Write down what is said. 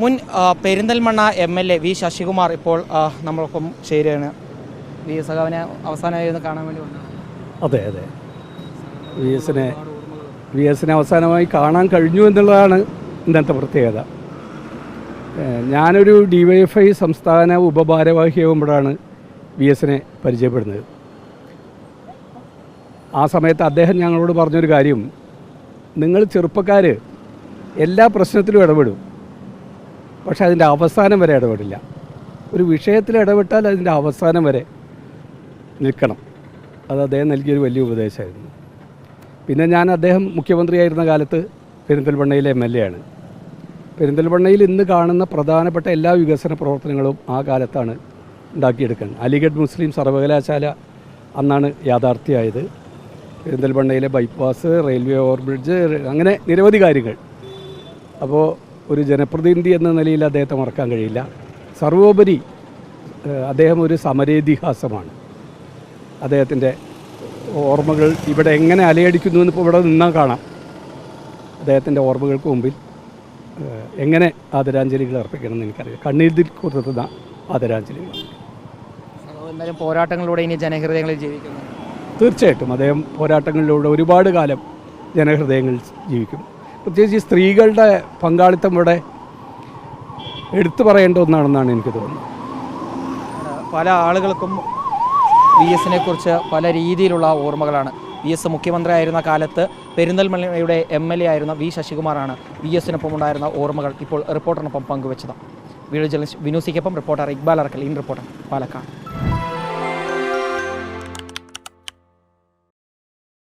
മുൻ Perinthalmanna M L A V Sasikumar ഇപ്പോൾ നമ്മൾക്കും ചേരുകയാണ്. വി സഖാവിനെ അവസാനമായി ഒന്ന് കാണാൻ വേണ്ടി വന്നു അതെ അതെ. വി എസിനെ വി എസിനെ അവസാനമായി കാണാൻ കഴിഞ്ഞു എന്നുള്ളതാണ് ഇന്നത്തെ പ്രത്യേകത. ഞാനൊരു ഡി വൈ എഫ് ഐ സംസ്ഥാന ഉപഭാരവാഹിയാകുമ്പോഴാണ് വി എസിനെ പരിചയപ്പെടുന്നത്. ആ സമയത്ത് അദ്ദേഹം ഞങ്ങളോട് പറഞ്ഞൊരു കാര്യം. നിങ്ങൾ ചെറുപ്പക്കാർ എല്ലാ പ്രശ്നത്തിലും ഇടപെടും. പക്ഷെ അതിന്റെ അവസാനം വരെ ഇടപെടില്ല. ഒരു വിഷയത്തിൽ ഇടപെട്ടാൽ അതിന്റെ അവസാനം വരെ നിൽക്കണം. അത് അദ്ദേഹം നൽകിയൊരു വലിയ ഉപദേശമായിരുന്നു. പിന്നെ ഞാൻ അദ്ദേഹം മുഖ്യമന്ത്രിയായിരുന്ന കാലത്ത് പെരിന്തൽമണ്ണയിലെ എം എൽ എ ആണ്. പെരിന്തൽമണ്ണയിൽ ഇന്ന് കാണുന്ന പ്രധാനപ്പെട്ട എല്ലാ വികസന പ്രവർത്തനങ്ങളും ആ കാലത്താണ് ഉണ്ടാക്കിയെടുക്കുന്നത് അലിഗഡ് മുസ്ലിം സർവകലാശാല അന്നാണ് യാഥാർത്ഥ്യമായത്. പെരിന്തൽമണ്ണയിലെ ബൈപ്പാസ് റെയിൽവേ ഓവർബ്രിഡ്ജ് അങ്ങനെ നിരവധി കാര്യങ്ങൾ. അപ്പോൾ ഒരു ജനപ്രതിനിധി എന്ന നിലയിൽ അദ്ദേഹത്തെ മറക്കാൻ കഴിയില്ല. സർവോപരി അദ്ദേഹം ഒരു സമരേതിഹാസമാണ്. അദ്ദേഹത്തിന്റെ ഓർമ്മകൾ ഇവിടെ എങ്ങനെ അലയടിക്കുന്നു എന്ന് ഇപ്പോൾ ഇവിടെ നിന്നാൽ കാണാം. അദ്ദേഹത്തിന്റെ ഓർമ്മകൾക്ക് മുമ്പിൽ എങ്ങനെ ആദരാഞ്ജലികൾ അർപ്പിക്കണം എന്ന് എനിക്കറിയാം കണ്ണീരിൽ കുതിർന്ന ആദരാഞ്ജലികൾ എന്തായാലും പോരാട്ടങ്ങളിലൂടെ ഇനി ജനഹൃദയങ്ങളിൽ ജീവിക്കുന്നു. തീർച്ചയായിട്ടും. അദ്ദേഹം പോരാട്ടങ്ങളിലൂടെ ഒരുപാട് കാലം ജനഹൃദയങ്ങളിൽ ജീവിക്കും. പ്രത്യേകിച്ച് സ്ത്രീകളുടെ പങ്കാളിത്തം ഇവിടെ എടുത്തു പറയേണ്ട ഒന്നാണെന്നാണ് എനിക്ക് തോന്നുന്നത്. പല ആളുകൾക്കും വി എസിനെ കുറിച്ച് പല രീതിയിലുള്ള ഓർമ്മകളാണ്. വി എസ് മുഖ്യമന്ത്രി ആയിരുന്ന കാലത്ത് പെരിന്തൽമലയുടെ എം എൽ എ ആയിരുന്ന വി ശശികുമാറാണ് വി എസിനൊപ്പം ഉണ്ടായിരുന്ന ഓർമ്മകൾ ഇപ്പോൾ റിപ്പോർട്ടറിനൊപ്പം പങ്കുവച്ചത്. Video reporter Iqbal Arakkal. In reporter Palakkad.